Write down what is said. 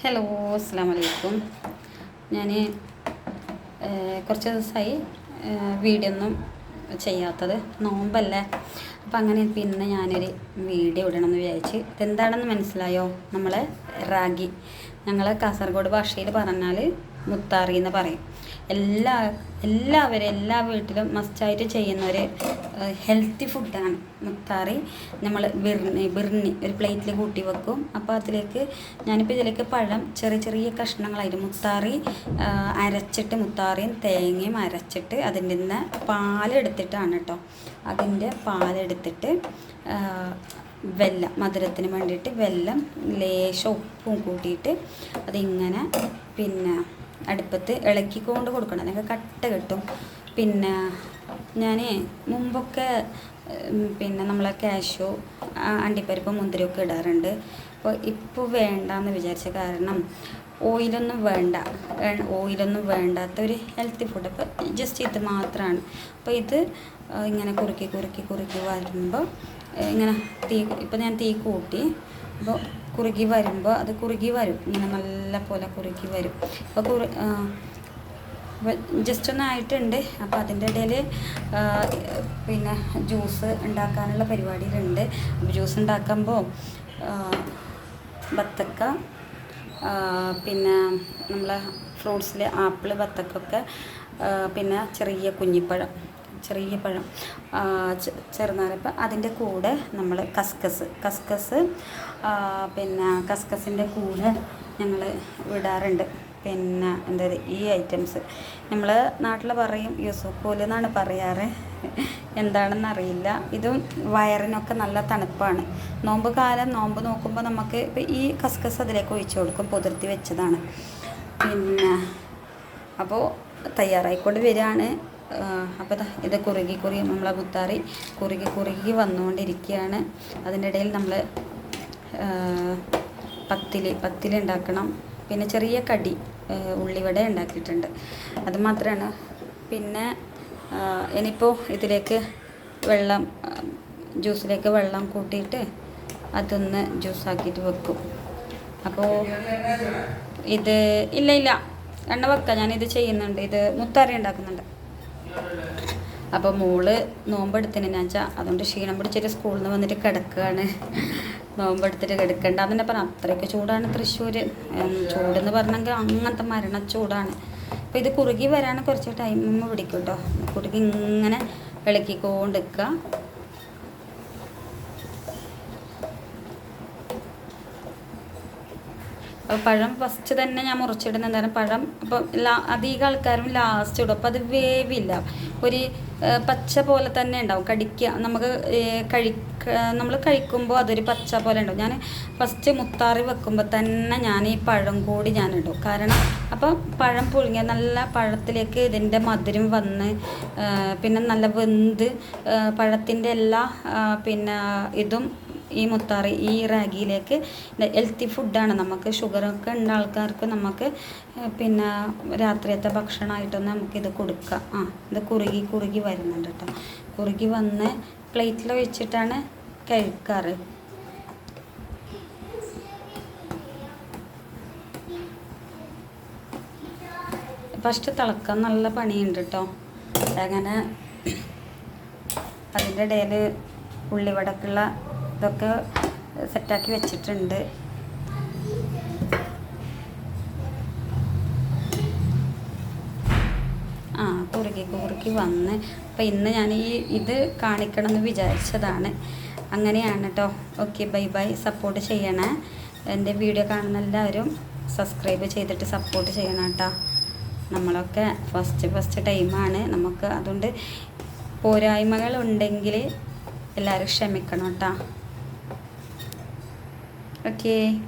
Hello അസ്സാം വലൈക്കും ഞാൻ കുറച്ച് ദിവസമായി വീഡിയോ ഒന്നും ചെയ്യാത്തത് നോമ്പല്ലേ. അപ്പോൾ അങ്ങനെ പിന്നെ ഞാനൊരു വീഡിയോ ഇടണമെന്ന് വിചാരിച്ച് ഇതെന്താണെന്ന് മനസ്സിലായോ? നമ്മളെ റാഗി. ഞങ്ങൾ കാസർഗോഡ് ഭാഷയിൽ പറഞ്ഞാൽ മുത്താറി എന്ന് പറയും. എല്ലാ എല്ലാവരും എല്ലാ വീട്ടിലും മസ്റ്റായിട്ട് ചെയ്യുന്ന ഒരു ഹെൽത്തി ഫുഡാണ് മുത്താറി. നമ്മൾ ബിർണി ബിർണി ഒരു പ്ലേറ്റിൽ കൂട്ടി വെക്കും. അപ്പോൾ അതിലേക്ക് ഞാനിപ്പോൾ ഇതിലേക്ക് പഴം ചെറിയ ചെറിയ കഷ്ണങ്ങളായിട്ട് മുത്താറി അരച്ചിട്ട് മുത്താറിയും തേങ്ങയും അരച്ചിട്ട് അതിന്റെ നിന്ന് പാലെടുത്തിട്ടാണ് കേട്ടോ അതിന്റെ പാലെടുത്തിട്ട് വെല്ലം മധുരത്തിന് വേണ്ടിയിട്ട് വെല്ലം ലേശം ഉപ്പും കൂട്ടിയിട്ട് അതിങ്ങനെ പിന്നെ അടുപ്പത്ത് ഇളക്കിക്കൊണ്ട് കൊടുക്കണം. അല്ലെങ്കിൽ കട്ട കിട്ടും. പിന്നെ ഞാൻ മുമ്പൊക്കെ പിന്നെ നമ്മളെ കാഷ്യൂ അണ്ടിപ്പരിപ്പ് മുന്തിരിയൊക്കെ ഇടാറുണ്ട്. അപ്പോൾ ഇപ്പോൾ വേണ്ടാന്ന് വിചാരിച്ച കാരണം ഓയിലൊന്നും വേണ്ട. ഓയിലൊന്നും വേണ്ടാത്ത ഒരു ഹെൽത്തി ഫുഡ് അപ്പോൾ ജസ്റ്റ് ഇത് മാത്രമാണ് അപ്പോൾ ഇത് ഇങ്ങനെ കുറുക്കി കുറുക്കി കുറുക്കി വരുമ്പോൾ ഇങ്ങനെ തീ ഇപ്പോൾ ഞാൻ തീ കൂട്ടി. അപ്പോൾ കുറുകി വരുമ്പോൾ അത് കുറുകി വരും. ഇങ്ങനെ നല്ല പോലെ കുറുകി വരും. അപ്പോൾ കുറു ജസ്റ്റ് ഒന്നായിട്ടുണ്ട് അപ്പോൾ അതിന്റെ ഇടയിൽ പിന്നെ ജ്യൂസ് ഉണ്ടാക്കാനുള്ള പരിപാടിയിലുണ്ട്. അപ്പോൾ ജ്യൂസ് ഉണ്ടാക്കുമ്പോൾ ബത്തക്ക പിന്നെ നമ്മളെ ഫ്രൂട്ട്സിൽ ആപ്പിൾ ബത്തക്കൊക്കെ പിന്നെ ചെറിയ കുഞ്ഞിപ്പഴം. ചെറിയ പഴം ചെറുനാരപ്പ് അതിന്റെ കൂടെ നമ്മൾ കസ്കസ് കസ്കസ് പിന്നെ കസ്കസിന്റെ കൂടെ ഞങ്ങൾ വിടാറുണ്ട് പിന്നെ എന്താ ഈ ഐറ്റംസ്. നമ്മൾ നാട്ടിൽ പറയും യൂസഫോൽ എന്നാണ് പറയാറ്. എന്താണെന്ന് അറിയില്ല ഇതും വയറിനൊക്കെ നല്ല തണുപ്പാണ്. നോമ്പ് കാലം നോമ്പ് നോക്കുമ്പോൾ നമുക്ക് ഇപ്പം ഈ കസ്കസ് അതിലേക്ക് ഒഴിച്ചു കൊടുക്കും പുതിർത്തി വെച്ചതാണ്. പിന്നെ അപ്പോൾ തയ്യാറായിക്കൊണ്ട് വരികയാണ് അപ്പോൾ ഇത് കുറുകി കുറുകി നമ്മളെ മുത്താറി കുറുകി കുറുകി വന്നുകൊണ്ടിരിക്കുകയാണ്. അതിന്റെ ഇടയിൽ നമ്മൾ പത്തിൽ പത്തിൽ ഉണ്ടാക്കണം. പിന്നെ ചെറിയ കടി ഉള്ളിവട ഉണ്ടാക്കിയിട്ടുണ്ട്. അത് മാത്രമാണ് പിന്നെ ഇനിയിപ്പോൾ ഇതിലേക്ക് വെള്ളം ജ്യൂസിലേക്ക് വെള്ളം കൂട്ടിയിട്ട് അതൊന്ന് ജ്യൂസാക്കിയിട്ട് വെക്കും. അപ്പോൾ ഇത് ഇല്ല ഇല്ല. എണ്ണ വെക്കാം. ഞാനിത് ചെയ്യുന്നുണ്ട്. ഇത് മുത്താറി ഉണ്ടാക്കുന്നുണ്ട്. അപ്പോൾ മോൾ ഞാൻ വെച്ചാൽ അതുകൊണ്ട് ക്ഷീണം പിടിച്ചിട്ട് സ്കൂളിൽ നിന്ന് വന്നിട്ട് കിടക്കുകയാണ് നോമ്പെടുത്തിട്ട് കിടക്കണ്ടെന്ന് അതെന്നെ പറഞ്ഞാൽ അത്രയ്ക്ക് ചൂടാണ് തൃശ്ശൂർ ചൂടെന്ന് പറഞ്ഞെങ്കിൽ അങ്ങനത്തെ മരണ ചൂടാണ് അപ്പോൾ ഇത് കുറുകി വരാൻ കുറച്ച് ടൈം പിടിക്കും കേട്ടോ കുറുകി ഇങ്ങനെ ഇളക്കിക്കൊണ്ടിരിക്കുക അപ്പോൾ പഴം ഫസ്റ്റ് തന്നെ ഞാൻ മുറിച്ചിടുന്ന നേരം പഴം. അപ്പോൾ ലാ അധികം ആൾക്കാരും ലാസ്റ്റ് ഇടും. അപ്പോൾ അത് വേവില്ല. ഒരു പച്ച പോലെ തന്നെ ഉണ്ടാവും. കടിക്കുക നമുക്ക് കഴിക്ക നമ്മൾ കഴിക്കുമ്പോൾ അതൊരു പച്ച പോലെ ഉണ്ടാവും. ഞാൻ ഫസ്റ്റ് മുത്താറി വെക്കുമ്പോൾ തന്നെ ഞാൻ ഈ പഴം കൂടി ഞാൻ ഇടും. കാരണം അപ്പോൾ പഴം പുഴുങ്ങിയ നല്ല പഴത്തിലേക്ക് ഇതിന്റെ മധുരം വന്ന് പിന്നെ നല്ല വെന്ത് പഴത്തിന്റെ എല്ലാ പിന്നെ ഇതും ഈ മുത്താറി ഈ റാഗിയിലേക്ക് ഹെൽത്തി ഫുഡാണ് നമുക്ക് ഷുഗറൊക്കെ ഉള്ള ആൾക്കാർക്ക് നമുക്ക് പിന്നെ രാത്രിയത്തെ ഭക്ഷണമായിട്ടൊന്ന് നമുക്കിത് കൊടുക്കാം. ആ ഇത് കുറുകി കുറുകി വരുന്നുണ്ട് കേട്ടോ കുറുകി വന്ന് പ്ലേറ്റിൽ വെച്ചിട്ടാണ് കഴിക്കാറ്. ഫസ്റ്റ് തിളക്കാൻ നല്ല പണിയുണ്ട് കേട്ടോ അങ്ങനെ അതിന്റെ ഇടയിൽ ഉള്ളിവടക്കുള്ള ഇതൊക്കെ സെറ്റാക്കി വെച്ചിട്ടുണ്ട്. ആ കുറുക്കി കുറുക്കി വന്ന്. അപ്പം ഇന്ന് ഞാൻ ഈ ഇത് കാണിക്കണം എന്ന് വിചാരിച്ചതാണ്. അങ്ങനെയാണ് കേട്ടോ ഓക്കെ ബൈ ബൈ. സപ്പോർട്ട് ചെയ്യണേ. എന്റെ വീഡിയോ കാണുന്ന എല്ലാവരും സബ്സ്ക്രൈബ് ചെയ്തിട്ട് സപ്പോർട്ട് ചെയ്യണം കേട്ടോ നമ്മളൊക്കെ ഫസ്റ്റ് ഫസ്റ്റ് ടൈമാണ് നമുക്ക് അതുകൊണ്ട് പോരായ്മകൾ ഉണ്ടെങ്കിൽ എല്ലാവരും ക്ഷമിക്കണം കേട്ടോ ഓക്കേ